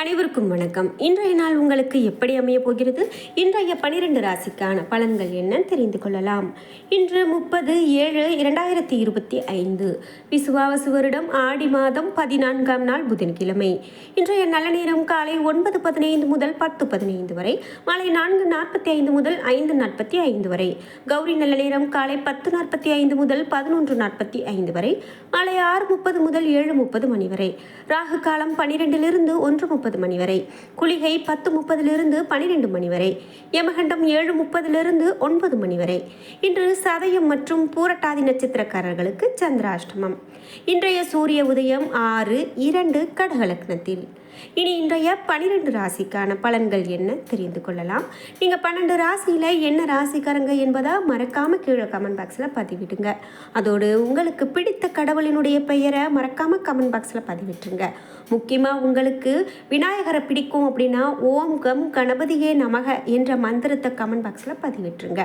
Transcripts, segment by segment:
அனைவருக்கும் வணக்கம். இன்றைய நாள் உங்களுக்கு எப்படி அமைய போகிறது? இன்றைய பனிரெண்டு ராசிக்கான பலன்கள் என்னன்னு தெரிந்து கொள்ளலாம். இன்று முப்பது ஏழு இரண்டாயிரத்தி இருபத்தி ஐந்து. விசுவாவசு வருடம் ஆடி மாதம் பதினான்காம் நாள் புதன்கிழமை. இன்றைய நல்ல நேரம் காலை ஒன்பது பதினைந்து முதல் பத்து பதினைந்து வரை மாலை நான்கு நாற்பத்தி ஐந்து முதல் ஐந்து நாற்பத்தி ஐந்து வரை கௌரி நல்ல நேரம் காலை பத்து நாற்பத்தி ஐந்து முதல் பதினொன்று நாற்பத்தி ஐந்து வரை மாலை ஆறு முப்பது முதல் ஏழு முப்பது மணி வரை. ராகு காலம் பனிரெண்டிலிருந்து ஒன்று முப்பது மணி வரை. குளிகை பத்து முப்பதிலிருந்து பனிரெண்டு மணி வரை. யமகண்டம் ஏழு முப்பதிலிருந்து ஒன்பது மணி வரை. இன்று சதயம் மற்றும் பூரட்டாதி நட்சத்திரக்காரர்களுக்கு சந்திராஷ்டமம். இன்றைய சூரிய உதயம் ஆறு இரண்டு கடகலக்னத்தில். இனி இன்றைய பனிரெண்டு ராசிக்கான பலன்கள் என்ன தெரிந்து கொள்ளலாம். நீங்கள் பன்னெண்டு ராசியில் என்ன ராசிக்காரங்க என்பதை மறக்காமல் கீழே கமெண்ட் பாக்ஸில் பதிவிடுங்க. அதோடு உங்களுக்கு பிடித்த கடவுளினுடைய பெயரை மறக்காமல் கமெண்ட் பாக்ஸில் பதிவிட்டுருங்க. முக்கியமாக உங்களுக்கு விநாயகரை பிடிக்கும் அப்படின்னா ஓம் கம் கணபதியே நமக என்ற மந்திரத்தை கமெண்ட் பாக்ஸில் பதிவிட்டுருங்க.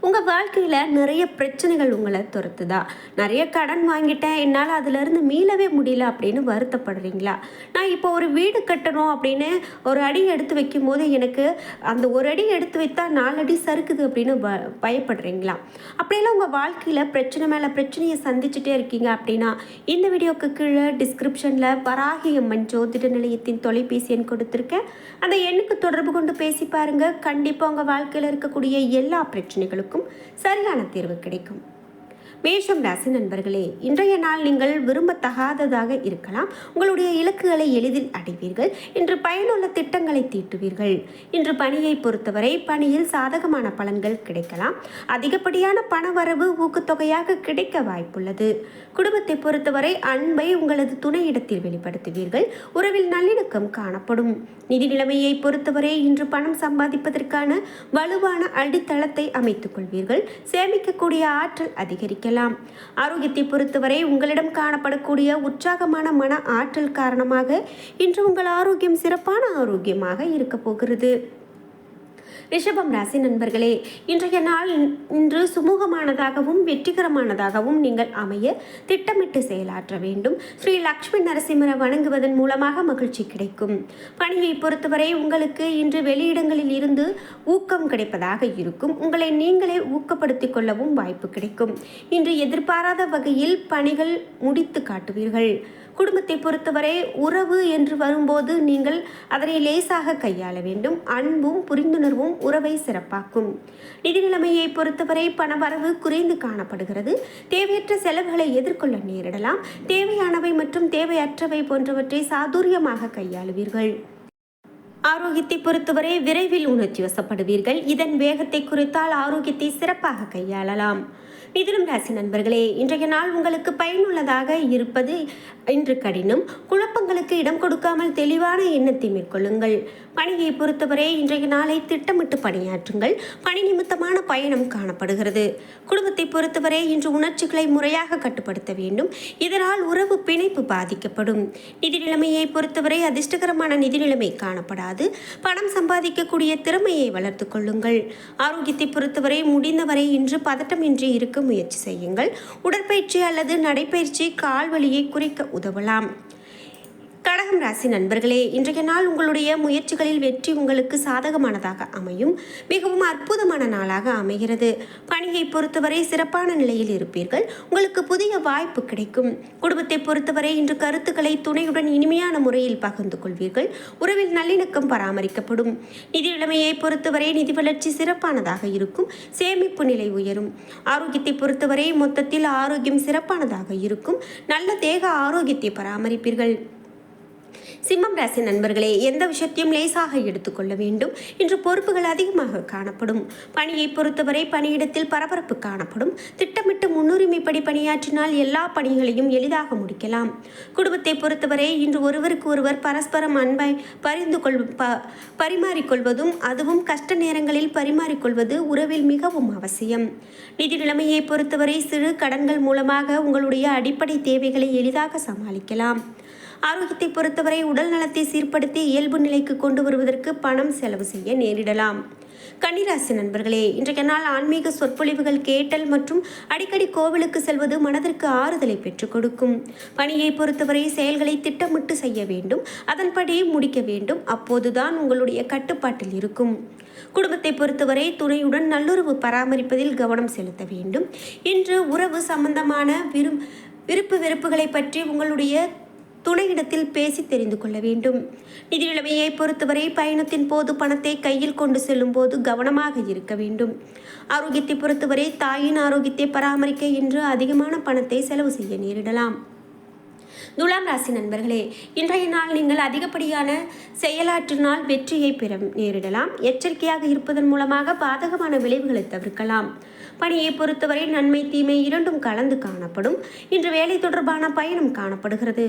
உங்கள் வாழ்க்கையில் நிறைய பிரச்சனைகள் உங்களை துரத்துதா? நிறைய கடன் வாங்கிட்டேன் என்னால் அதிலிருந்து மீளவே முடியல அப்படின்னு வருத்தப்படுறீங்களா? நான் இப்போ ஒரு வீடு கட்டணும் அப்படின்னு ஒரு அடி எடுத்து வைக்கும் போது எனக்கு அந்த ஒரு அடி எடுத்து வைத்தா நாலு அடி சறுக்குது அப்படின்னு ப பயப்படுறீங்களா? அப்படியெல்லாம் உங்கள் வாழ்க்கையில் பிரச்சனை மேலே பிரச்சனையை சந்திச்சுட்டே இருக்கீங்க அப்படின்னா இந்த வீடியோக்கு கீழே டிஸ்கிரிப்ஷனில் வராகி அம்மன் ஜோதிட நிலையத்தின் தொலைபேசி எண் கொடுத்துருக்கேன். அந்த எண்ணுக்கு தொடர்பு கொண்டு பேசி பாருங்கள் கண்டிப்பாக உங்கள் வாழ்க்கையில் இருக்கக்கூடிய எல்லா பிரச்சனையும் பிரச்சனைகளுக்கும் சரியான தீர்வு கிடைக்கும். மேஷம் ராசி நண்பர்களே இன்றைய நாள் நீங்கள் விரும்பத்தகாததாக இருக்கலாம். உங்களுடைய இலக்குகளை எளிதில் அடைவீர்கள். இன்று பயனுள்ள திட்டங்களை தீட்டுவீர்கள். இன்று பணியை பொறுத்தவரை பணியில் சாதகமான பலன்கள் கிடைக்கலாம். அதிகப்படியான பணவரவு ஊக்கத்தொகையாக கிடைக்க வாய்ப்புள்ளது. குடும்பத்தை பொறுத்தவரை அன்பை உங்களது துணையிடத்தில் வெளிப்படுத்துவீர்கள். உறவில் நல்லிணக்கம் காணப்படும். நிதி நிலைமையை பொறுத்தவரை இன்று பணம் சம்பாதிப்பதற்கான வலுவான அடித்தளத்தை அமைத்துக் கொள்வீர்கள். சேமிக்கக்கூடிய ஆற்றல் அதிகரிக்கலாம். ஆரோக்கியத்தை பொறுத்தவரை உங்களிடம் காணப்படக்கூடிய உற்சாகமான மன ஆற்றல் காரணமாக இன்று உங்கள் ஆரோக்கியம் சிறப்பான ஆரோக்கியமாக இருக்க போகிறது. ரிஷபம் ராசி நண்பர்களே இன்றைய நாள் இன்று சுமூகமானதாகவும் வெற்றிகரமானதாகவும் நீங்கள் அமைய திட்டமிட்டு செயலாற்ற வேண்டும். ஸ்ரீ லக்ஷ்மி நரசிம்மரை வணங்குவதன் மூலமாக மகிழ்ச்சி கிடைக்கும். பணியை பொறுத்தவரை உங்களுக்கு இன்று வெளியிடங்களில் இருந்து ஊக்கம் கிடைப்பதாக இருக்கும். உங்களை நீங்களே ஊக்கப்படுத்திக் கொள்ளவும் வாய்ப்பு கிடைக்கும். இன்று எதிர்பாராத வகையில் பணிகள் முடித்து காட்டுவீர்கள். குடும்பத்தை பொறுத்தவரை உறவு என்று வரும்போது நீங்கள் அதனை லேசாக கையாள வேண்டும். அன்பும் புரிந்துணர்வும் உறவை சிறப்பாக்கும். நிதி நிலைமையை பொறுத்தவரை பணவரவு குறைந்து காணப்படுகிறது. தேவையற்ற செலவுகளை எதிர்கொள்ள நேரிடலாம். தேவையானவை மற்றும் தேவையற்றவை போன்றவற்றை சாதுரியமாக கையாளுவீர்கள். ஆரோக்கியத்தை பொறுத்தவரை விரைவில் உணர்ச்சி வசப்படுவீர்கள். இதன் வேகத்தை குறித்தால் ஆரோக்கியத்தை சிறப்பாக கையாளலாம். மிதுனம் ராசி நண்பர்களே இன்றைய நாள் உங்களுக்கு பயனுள்ளதாக இருப்பது இன்று கடினம். குழப்பங்களுக்கு இடம் கொடுக்காமல் தெளிவான எண்ணத்தை மேற்கொள்ளுங்கள். பணியை பொறுத்தவரை இன்றைய நாளை திட்டமிட்டு பணியாற்றுங்கள். பணி நிமித்தமான பயணம் காணப்படுகிறது. குடும்பத்தை பொறுத்தவரை இன்று உணர்ச்சிகளை முறையாக கட்டுப்படுத்த வேண்டும். இதனால் உறவு பிணைப்பு பாதிக்கப்படும். நிதி நிலைமையை பொறுத்தவரை அதிர்ஷ்டகரமான நிதி நிலைமை காணப்படாது. பணம் சம்பாதிக்கக்கூடிய திறமையை வளர்த்து கொள்ளுங்கள். ஆரோக்கியத்தை பொறுத்தவரை முடிந்தவரை இன்று பதட்டமின்றி இருக்க முயற்சி செய்யுங்கள். உடற்பயிற்சி அல்லது நடைப்பயிற்சி கால்வலியை குறைக்க உதவலாம். கடகம் ராசி நண்பர்களே இன்றைய நாள் உங்களுடைய முயற்சிகளில் வெற்றி உங்களுக்கு சாதகமானதாக அமையும். மிகவும் அற்புதமான நாளாக அமைகிறது. பணியை பொறுத்தவரை சிறப்பான நிலையில் இருப்பீர்கள். உங்களுக்கு புதிய வாய்ப்பு கிடைக்கும். குடும்பத்தை பொறுத்தவரை இன்று கருத்துக்களை துணையுடன் இனிமையான முறையில் பகிர்ந்து கொள்வீர்கள். உறவில் நல்லிணக்கம் பராமரிக்கப்படும். நிதி நிலைமையை பொறுத்தவரை நிதி வளர்ச்சி சிறப்பானதாக இருக்கும். சேமிப்பு நிலை உயரும். ஆரோக்கியத்தை பொறுத்தவரை மொத்தத்தில் ஆரோக்கியம் சிறப்பானதாக இருக்கும். நல்ல தேக ஆரோக்கியத்தை பராமரிப்பீர்கள். சிம்மம் ராசி நண்பர்களே எந்த விஷயத்தையும் லேசாக எடுத்துக்கொள்ள வேண்டும். இன்று பொறுப்புகள் அதிகமாக காணப்படும். பணியை பொறுத்தவரை பணியிடத்தில் பரபரப்பு காணப்படும். திட்டமிட்டு முன்னுரிமைப்படி பணியாற்றினால் எல்லா பணிகளையும் எளிதாக முடிக்கலாம். குடும்பத்தை பொறுத்தவரை இன்று ஒருவருக்கு ஒருவர் பரஸ்பரம் அன்பை பரிந்து கொள் ப பரிமாறிக்கொள்வதும் அதுவும் கஷ்ட நேரங்களில் பரிமாறிக்கொள்வது உறவில் மிகவும் அவசியம். நிதி நிலைமையை பொறுத்தவரை சிறு கடன்கள் மூலமாக உங்களுடைய அடிப்படை தேவைகளை எளிதாக சமாளிக்கலாம். ஆரோக்கியத்தை பொறுத்தவரை உடல் நலத்தை சீர்படுத்தி இயல்பு நிலைக்கு கொண்டு வருவதற்கு பணம் செலவு செய்ய நேரிடலாம். கன்னிராசி நண்பர்களே இன்றைய நாள் ஆன்மீக சொற்பொழிவுகள் கேட்டல் மற்றும் அடிக்கடி கோவிலுக்கு செல்வது மனதிற்கு ஆறுதலை பெற்றுக் கொடுக்கும். பணியை பொறுத்தவரை செயல்களை திட்டமிட்டு செய்ய வேண்டும் அதன்படி முடிக்க வேண்டும். அப்போதுதான் உங்களுடைய கட்டுப்பாட்டில் இருக்கும். குடும்பத்தை பொறுத்தவரை துணையுடன் நல்லுறவு பராமரிப்பதில் கவனம் செலுத்த வேண்டும். இன்று உறவு சம்பந்தமான விரும் விருப்பு வெறுப்புகளை பற்றி உங்களுடைய துணையிடத்தில் பேசி தெரிந்து கொள்ள வேண்டும். நிதி நிலைமையை பொறுத்தவரை பயணத்தின் போது பணத்தை கையில் கொண்டு செல்லும் போது கவனமாக இருக்க வேண்டும். ஆரோக்கியத்தை பொறுத்தவரை தாயின் ஆரோக்கியத்தை பராமரிக்க இன்று அதிகமான பணத்தை செலவு செய்ய நேரிடலாம். துலாம் ராசி நண்பர்களே இன்றைய நாள் நீங்கள் அதிகப்படியான செயலாற்றினால் வெற்றியை பெற நேரிடலாம். எச்சரிக்கையாக இருப்பதன் மூலமாக பாதகமான விளைவுகளை தவிர்க்கலாம். பணியை பொறுத்தவரை நன்மை தீமை இரண்டும் கலந்து காணப்படும். இன்று வேலை தொடர்பான பயணம் காணப்படுகிறது.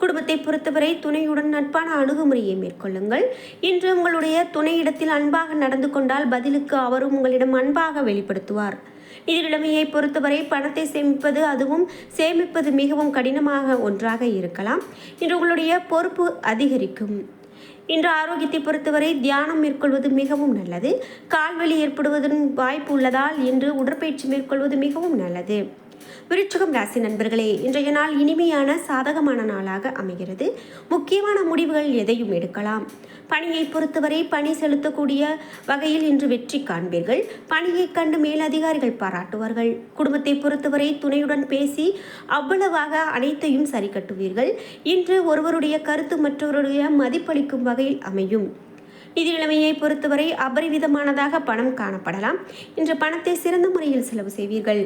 குடும்பத்தை பொறுத்தவரை துணையுடன் நட்பான அணுகுமுறையை மேற்கொள்ளுங்கள். இன்று உங்களுடைய துணையிடத்தில் அன்பாக நடந்து கொண்டால் பதிலுக்கு அவரும் உங்களிடம் அன்பாக வெளிப்படுத்துவார். நிதிநிலைமையை பொறுத்தவரை பணத்தை சேமிப்பது அதுவும் சேமிப்பது மிகவும் கடினமாக ஒன்றாக இருக்கலாம். இன்று உங்களுடைய பொறுப்பு அதிகரிக்கும். இன்று ஆரோக்கியத்தை பொறுத்தவரை தியானம் மேற்கொள்வது மிகவும் நல்லது. கால்வலி ஏற்படுவதன் வாய்ப்பு உள்ளதால் இன்று உடற்பயிற்சி மேற்கொள்வது மிகவும் நல்லது. விருச்சகம் ராசி நண்பர்களே இன்றைய நாள் இனிமையான சாதகமான நாளாக அமைகிறது. முக்கியமான முடிவுகள் எதையும் எடுக்கலாம். பணியை பொறுத்தவரை பணி செலுத்தக்கூடிய வகையில் இன்று வெற்றி காண்பீர்கள். பணியை கண்டு மேலதிகாரிகள் பாராட்டுவார்கள். குடும்பத்தை பொறுத்தவரை துணையுடன் பேசி அவ்வளவாக அனைத்தையும் சரி கட்டுவீர்கள். இன்று ஒருவருடைய கருத்து மற்றவருடைய மதிப்பளிக்கும் வகையில் அமையும். நிதி நிலைமையை பொறுத்தவரை அபரிவிதமானதாக பணம் காணப்படலாம். இன்று பணத்தை சிறந்த முறையில் செலவு செய்வீர்கள்.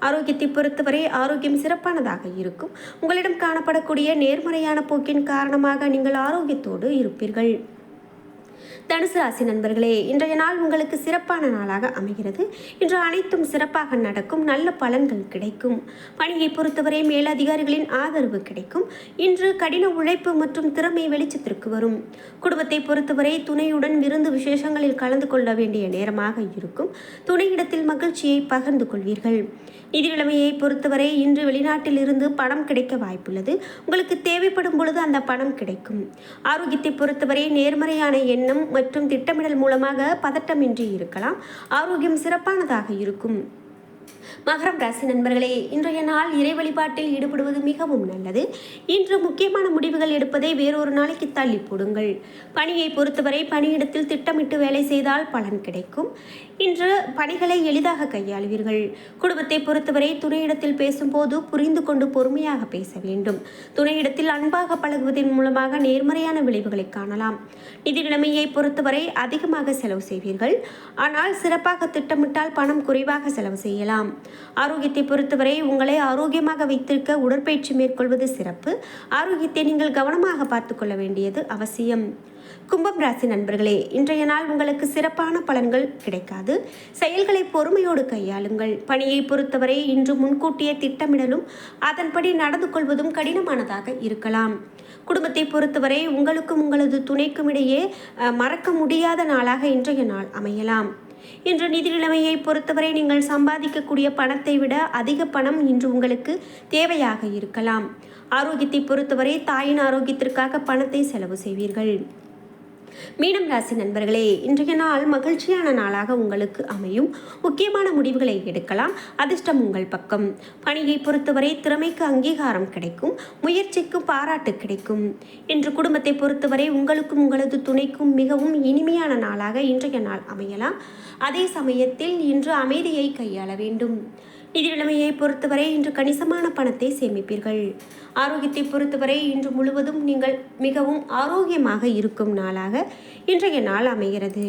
ஆரோக்கியத்தை பொறுத்தவரை ஆரோக்கியம் சிறப்பானதாக இருக்கும். உங்களிடம் காணப்படக்கூடிய நேர்மறையான போக்கின் காரணமாக நீங்கள் ஆரோக்கியத்தோடு இருப்பீர்கள். தனுசு ராசி நண்பர்களே இன்றைய நாள் உங்களுக்கு சிறப்பான நாளாக அமைகிறது. இன்று அனைத்தும் சிறப்பாக நடக்கும் நல்ல பலன்கள் கிடைக்கும். பணியை பொறுத்தவரை மேலதிகாரிகளின் ஆதரவு கிடைக்கும். இன்று கடின உழைப்பு மற்றும் திறமை வெளிச்சத்திற்கு வரும். குடும்பத்தை பொறுத்தவரை துணையுடன் விருந்து விசேஷங்களில் கலந்து கொள்ள வேண்டிய நேரமாக இருக்கும். துணையிடத்தில் மகிழ்ச்சியை பகிர்ந்து கொள்வீர்கள். நிதி நிலைமையை பொறுத்தவரை இன்று வெளிநாட்டில் இருந்து பணம் கிடைக்க வாய்ப்புள்ளது. உங்களுக்கு தேவைப்படும் பொழுது அந்த பணம் கிடைக்கும். ஆரோக்கியத்தை பொறுத்தவரை நேர்மறையான எண்ணம் மற்றும் திட்டமிடல் மூலமாக பதட்டமின்றி இருக்கலாம். ஆரோக்கியம் சிறப்பானதாக இருக்கும். மகரம் ராசி நண்பர்களே இன்றைய நாள் இறை வழிபாட்டில் ஈடுபடுவது மிகவும் நல்லது. இன்று முக்கியமான முடிவுகள் எடுப்பதை வேறொரு நாளைக்கு தள்ளி போடுங்கள். பணியை பொறுத்தவரை பணியிடத்தில் திட்டமிட்டு வேலை செய்தால் பலன் கிடைக்கும். இன்று பணிகளை எளிதாக கையாளுவீர்கள். குடும்பத்தை பொறுத்தவரை துணையிடத்தில் பேசும்போது புரிந்து கொண்டு பொறுமையாக பேச வேண்டும். துணையிடத்தில் அன்பாக பழகுவதன் மூலமாக நேர்மறையான விளைவுகளை காணலாம். நிதி நிலைமையை பொறுத்தவரை அதிகமாக செலவு செய்வீர்கள். ஆனால் சிறப்பாக திட்டமிட்டால் பணம் குறைவாக செலவு செய்யலாம். ஆரோக்கியத்தை பொறுத்தவரை உங்களை ஆரோக்கியமாக வைத்திருக்க உடற்பயிற்சி மேற்கொள்வது சிறப்பு. ஆரோக்கியத்தை நீங்கள் கவனமாக பார்த்து கொள்ள வேண்டியது அவசியம். கும்பம் ராசி நண்பர்களே இன்றைய நாள் உங்களுக்கு சிறப்பான பலன்கள் கிடைக்காது. செயல்களை பொறுமையோடு கையாளுங்கள். பணியை பொறுத்தவரை இன்று முன்கூட்டியே திட்டமிடலும் அதன்படி நடந்து கொள்வதும் கடினமானதாக இருக்கலாம். குடும்பத்தை பொறுத்தவரை உங்களுக்கும் உங்களது துணைக்கும் இடையே மறக்க முடியாத நாளாக இன்றைய நாள் அமையலாம். இன்று நிதி நிலைமையை பொறுத்தவரை நீங்கள் சம்பாதிக்கக்கூடிய பணத்தை விட அதிக பணம் இன்று உங்களுக்கு தேவையாக இருக்கலாம். ஆரோக்கியத்தை பொறுத்தவரை தாயின் ஆரோக்கியத்திற்காக பணத்தை செலவு செய்வீர்கள். மீனம் ராசி நண்பர்களே இன்றைய நாள் மகிழ்ச்சியான நாளாக உங்களுக்கு அமையும். முக்கியமான முடிவுகளை எடுக்கலாம். அதிர்ஷ்டம் உங்கள் பக்கம். பணியை பொறுத்தவரை திறமைக்கு அங்கீகாரம் கிடைக்கும். முயற்சிக்கு பாராட்டு கிடைக்கும். இன்று குடும்பத்தை பொறுத்தவரை உங்களுக்கும் உங்களது துணைக்கும் மிகவும் இனிமையான நாளாக இன்றைய நாள் அமையலாம். அதே சமயத்தில் இன்று அமைதியை கையாள வேண்டும். நிதி நிலைமையை பொறுத்தவரை இன்று கணிசமான பணத்தை சேமிப்பீர்கள். ஆரோக்கியத்தை பொறுத்தவரை இன்று முழுவதும் நீங்கள் மிகவும் ஆரோக்கியமாக இருக்கும் நாளாக இன்றைய நாள் அமைகிறது.